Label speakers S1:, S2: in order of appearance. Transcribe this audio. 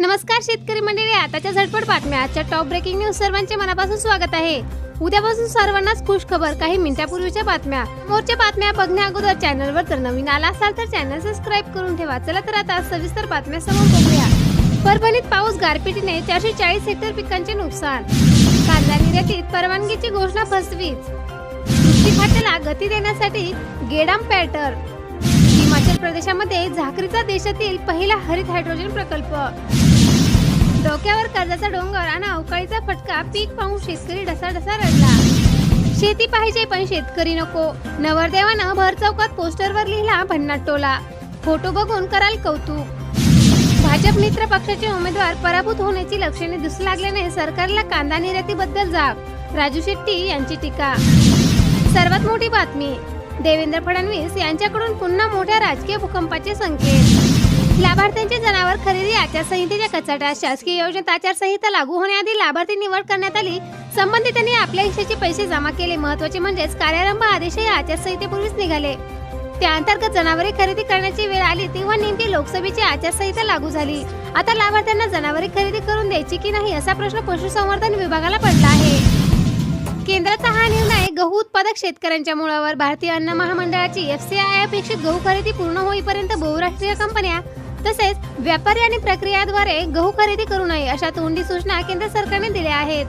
S1: नमस्कार शेतकरी मंडळी आताच्या झटपट बातम्या. आजच्या टॉप ब्रेकिंग न्यूज सर्वांचे मनापासून स्वागत आहे. उद्यापासून सर्वांनाच खुश खबर काही मिनिटापूर्वीच्या बातम्या. मोरच्या बातम्या बघण्या अगोदर चॅनलवर जर नवीन आला असाल तर चॅनल सबस्क्राईब करून ठेवा. चला तर आता सविस्तर बातम्या समोर बघूया. परभणीत पाऊस गारपिटीने चारशे चाळीस हेक्टर पिकांचे नुकसान. कांदा निर्यातीत परवानगीची घोषणा फसवीच. कृषी खात्याला गती देण्यासाठी गेडाम पॅटर. हिमाचल प्रदेशामध्ये झाकरीचा देशातील पहिला हरित हायड्रोजन प्रकल्प. डोक्यावर कर्जाचा डोंगर आणि अवकाळीचा फटका पीक पाहून शेतकरी ढसाढसा रडला. शेती पाहिजे पण शेतकरी नको. नवरदेवानं भर चौकात पोस्टरवर लिहिला भन्नाट टोला. फोटो बघून कराल कौतुक. भाजप मित्र पक्षाचे उमेदवार पराभूत होण्याची लक्षणे दिसू लागल्याने सरकारला कांदा निर्यातीबद्दल जाब राजू शेट्टी यांची टीका. सर्वात मोठी बातमी. देवेंद्र फडणवीस यांच्याकडून पुन्हा मोठ्या राजकीय भूकंपाचे संकेत. लाभार्थ्यांचे जनावर खरेदी आचारसंहितेच्या कचाट्यात शासकीय योजनेत आचारसंहिता लागू होण्याआधी लाभार्थी निवड करण्यात आली. संबंधितांनी आपल्या हिश्श्याचे पैसे जमा केले. महत्त्वाचे म्हणजेच कार्यारंभ आदेशही आचारसंहितेपूर्वीच निघाले. त्या अंतर्गत जनावरे खरेदी करण्याची वेळ आली तेव्हा नेमकी लोकसभेची आचारसंहिता लागू झाली. आता लाभार्थ्यांना जनावरे खरेदी करून द्यायची की नाही असा प्रश्न पशुसंवर्धन विभागाला पडला आहे. केंद्राचा हा निर्णय गहू उत्पादक शेतकऱ्यांच्या मुळावर भारतीय अन्न महामंडळाची एफ सी आय अपेक्षित गहू खरेदी पूर्ण होईपर्यंत बहुराष्ट्रीय कंपन्या तसेच व्यापारी आणि प्रक्रियाद्वारे गहू खरेदी करू नये अशा तोंडी सूचना केंद्र सरकारने दिल्या आहेत.